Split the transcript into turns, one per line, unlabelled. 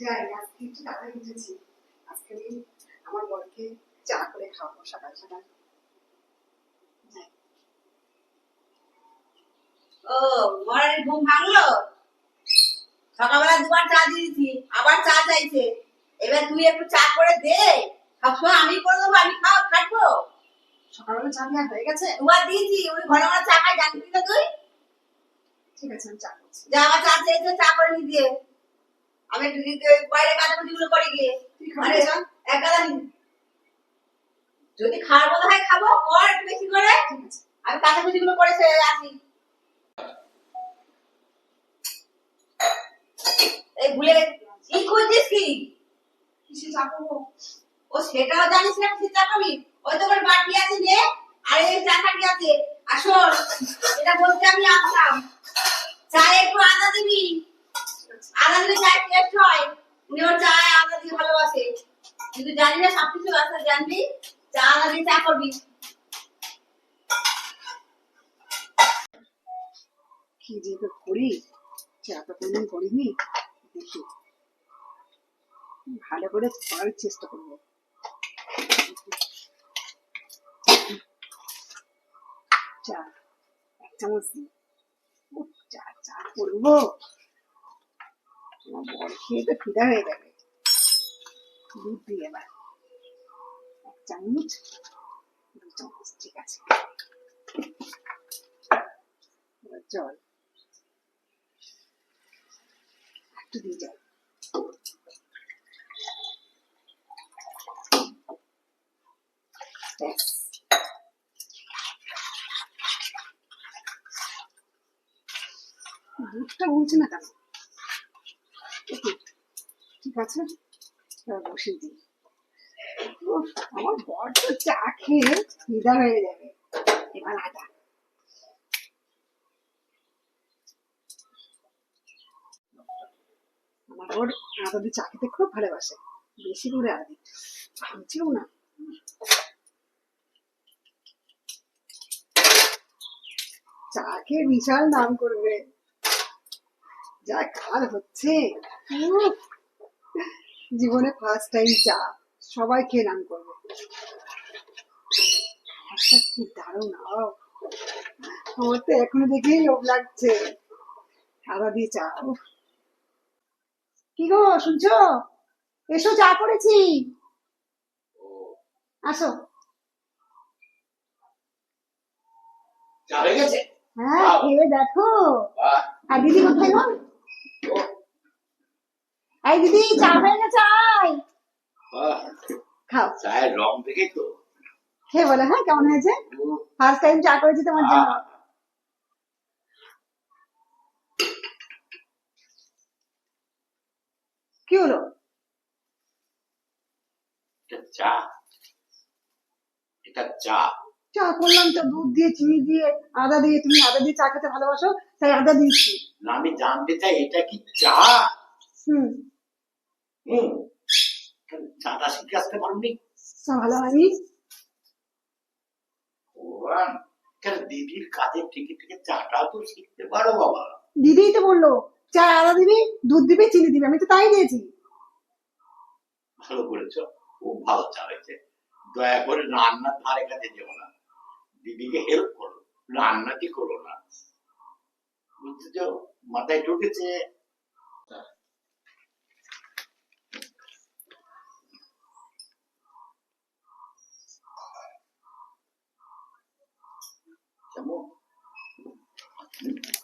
যাই আজকে একটু তাড়াতাড়ি উঠেছি আজকে আমি আমার বরকে চা করে খাওয়াবো সকাল সকাল।
ও মরার ঘুম ভাঙলো? সকালবেলা দুবার চা দিয়েছি আবার চা চাইছে। এবার তুই একটু চা করে দে। সবসময় আমি করে দেবো আমি খাও খাটবো।
সকালবেলা চা দেওয়া হয়ে গেছে?
দুবার দিয়েছি উনি ঘন ঘন চা খাই জানবি না তুই?
ঠিক আছে আমি চা করছি।
যা আমার চা চেয়েছে চা করে নি দিয়ে আমি বাইরে কাটাকুটি গুলো করে গিয়ে।
চা
এক গাদা যদি খাওয়ার মতো হয় খাব কর একটু বেশি করে। আমি কাটাকুটি গুলো করে আসি এই ভুলে কি করছিস কি?
কিসে চা করব
ও সেটাও জানিস না কি চা খাবি ওই তো করে বাটি আছে নে আর এই চা খাটি আছে। আসল এটা বলতে আমি আসলাম। চায়ে একটু আদা দিবি। আদা দিলে চায়ের টেস্ট হয়। উনি চায় আদা দিয়ে ভালোবাসে। কিন্তু জানি না সব কিছু আছে, জানবি, চা আদা দিয়ে চা করবি।
কি যে এবার করি চা তো কোনদিন করিনি, দেখি। ভালো করে করার চেষ্টা করব। চা চামচ দিই চা চা করব। আমার খেয়ে তো হয়ে যাবে দুধ দিই এবার এক চামচ দু চামচ ঠিক আছে জল একটু দিয়ে জল। দুধটা বলছে না কেন ঠিক আছে? বসিয়ে দিই। আমার চা খেয়ে ফিদা হয়ে যাবে। এবার আমার চা খেতে খুব ভালোবাসে। বেশি করে ভাবছিও না। চা খেয়ে বিশাল নাম করবে। যা কাল হচ্ছে। জীবনে ফার্স্ট টাইম চা সবাই খেয়ে নাম করবে। একটা কি দারুণ আমার তো এখনও দেখেই লোভ লাগছে। আদা দিয়ে চা কি গো শুনছো? এসো চা করেছি। আসো।
হয়ে
খেয়ে দেখো। আর দিদি কোথায় গো? এই দিদি চা হয়ে গেছে আয় খাও।
চায়ের রং দেখে তো
খেয়ে বলো হ্যাঁ কেমন হয়েছে? ফার্স্ট টাইম চা করেছি তোমার জন্য। কি হলো?
এটা চা এটা চা
চা করলাম তো দুধ দিয়ে চিনি দিয়ে আদা দিয়ে। তুমি আদা দিয়ে চা খেতে ভালোবাসো তাই আদা দিয়েছি।
না, আমি জানতে চাই এটা কি চা?
হুম।
হুম। চাটা শিখে আসতে
ভালো হয়নি।
ভগবান, কেন দিদির কাজের থেকে থেকে চাটা তো শিখতে পারো বাবা।
দিদিই তো বলল চা আদা দিবি দুধ দিবি চিনি দিবি। আমি তো তাই দিয়েছি।
ভালো করেছ খুব ভালো চা হয়েছে দয়া করে রান্নার ধারে কাছে যেও না। দিদিকে হেল্প করো। রান্নাটি করো না? বুঝছ? মাথায় ঢুকেছে। Thank you.